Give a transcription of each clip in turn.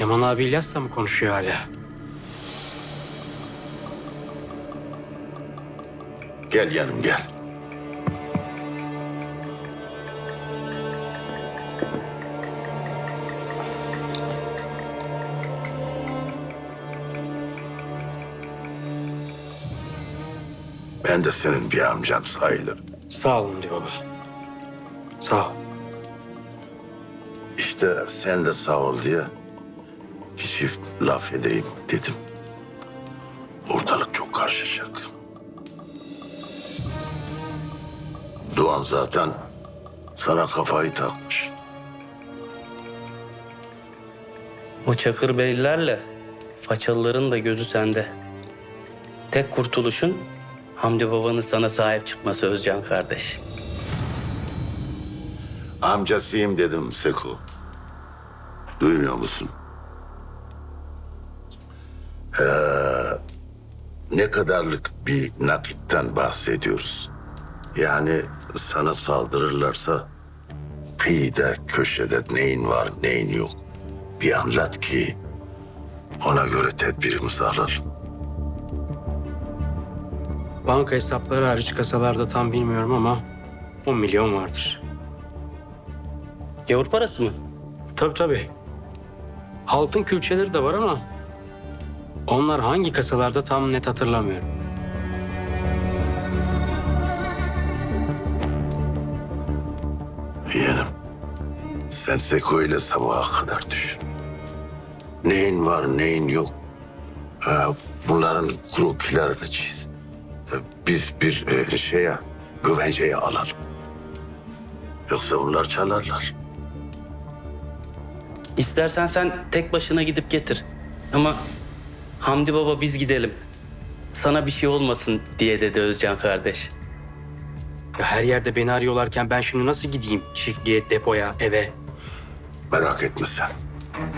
Yaman abi İlyas'la mı konuşuyor hala? Gel yanım gel. Ben de senin bir amcan sayılırım. Sağ olun diyor baba. Sağ ol. İşte sen de sağ ol diye bir çift laf edeyim dedim. Ortalık çok karışacak. Doğan zaten sana kafayı takmış. O Çakır Beylerle façalıların da gözü sende. Tek kurtuluşun Hamdi babanın sana sahip çıkması Özcan kardeş. Amcasıyım dedim Seko. Duymuyor musun? Ne kadarlık bir nakitten bahsediyoruz? Yani sana saldırırlarsa kıyıda, köşede neyin var, neyin yok. Bir anlat ki ona göre tedbirimizi alalım. Banka hesapları hariç kasalarda tam bilmiyorum ama 10 milyon vardır. Gavur parası mı? Tabii tabii. Altın külçeleri de var ama onlar hangi kasalarda tam net hatırlamıyorum. Yeğenim, sen Seko ile sabaha kadar düşün. Neyin var, neyin yok. Ha, bunların krokilerini çiz. Biz bir e, şeye, güvenceye alalım. Yoksa bunlar çalarlar. İstersen sen tek başına gidip getir. Ama Hamdi baba biz gidelim. Sana bir şey olmasın diye dedi Özcan kardeş. Ya her yerde beni arıyorlarken ben şimdi nasıl gideyim çiftliğe, depoya, eve? Merak etme sen.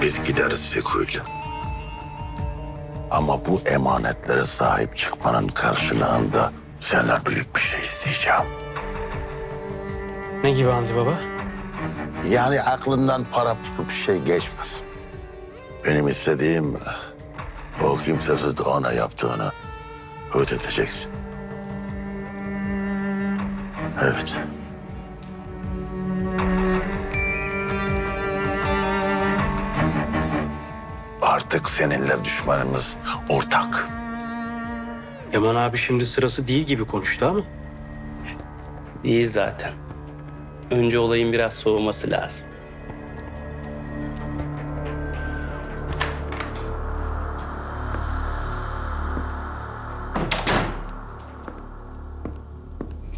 Biz gideriz Seko ile. Ama bu emanetlere sahip çıkmanın karşılığında senden büyük bir şey isteyeceğim. Ne gibi Hamdi baba? Yani aklından para pul bir şey geçmez. Benim istediğim o kimsesiz ona yaptığını ödeteceksin. Evet. Artık seninle düşmanımız ortak. Yaman abi şimdi sırası değil gibi konuştu ama. İyi zaten. Önce olayın biraz soğuması lazım.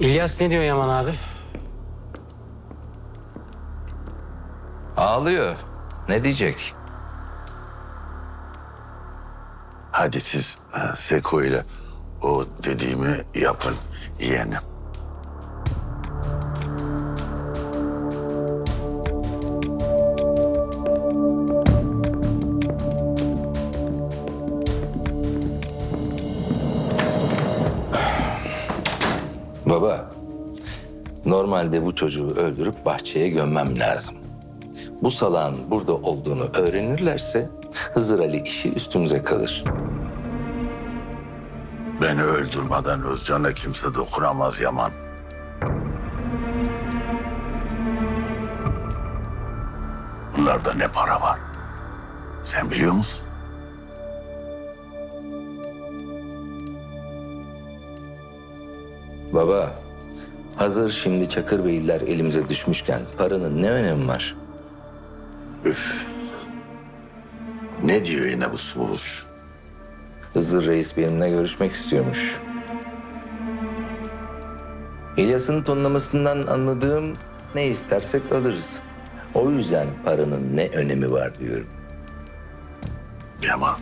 İlyas ne diyor Yaman abi? Ağlıyor. Ne diyecek? Hadi siz e, Seko ile o dediğimi yapın yeğenim. Baba, normalde bu çocuğu öldürüp bahçeye gömmem lazım. Bu salağın burada olduğunu öğrenirlerse Hızır Ali işi üstümüze kalır. Beni öldürmeden Özcan'a kimse dokunamaz Yaman. Bunlarda ne para var? Sen biliyor musun? Baba, hazır şimdi Çakır Beyler elimize düşmüşken paranın ne önemi var? Üf. Ne diyor yine bu suluş? Hızır Reis benimle görüşmek istiyormuş. İlyas'ın tonlamasından anladığım ne istersek alırız. O yüzden paranın ne önemi var diyorum. Yaman.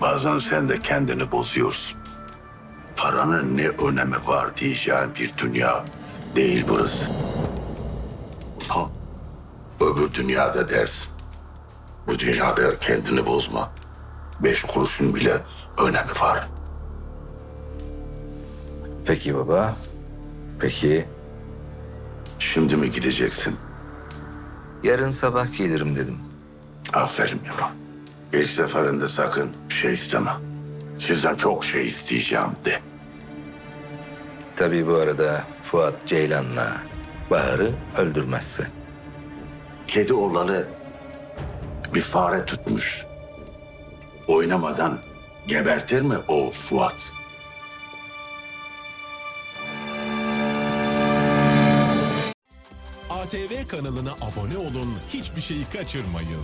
Bazen sen de kendini bozuyorsun. Paranın ne önemi var diyeceğin bir dünya değil burası. Ha, öbür dünyada dersin. Bu dünyada kendini bozma. Beş kuruşun bile önemi var. Peki baba. Peki. Şimdi mi gideceksin? Yarın sabah gelirim dedim. Aferin Yaman. İlk seferinde sakın bir şey isteme. Sizden çok şey isteyeceğim de. Tabii bu arada Fuat Ceylan'la Bahar'ı öldürmezse. Kedi olalı bir fare tutmuş. Oynamadan gebertir mi o Fuat? ATV kanalına abone olun, hiçbir şeyi kaçırmayın.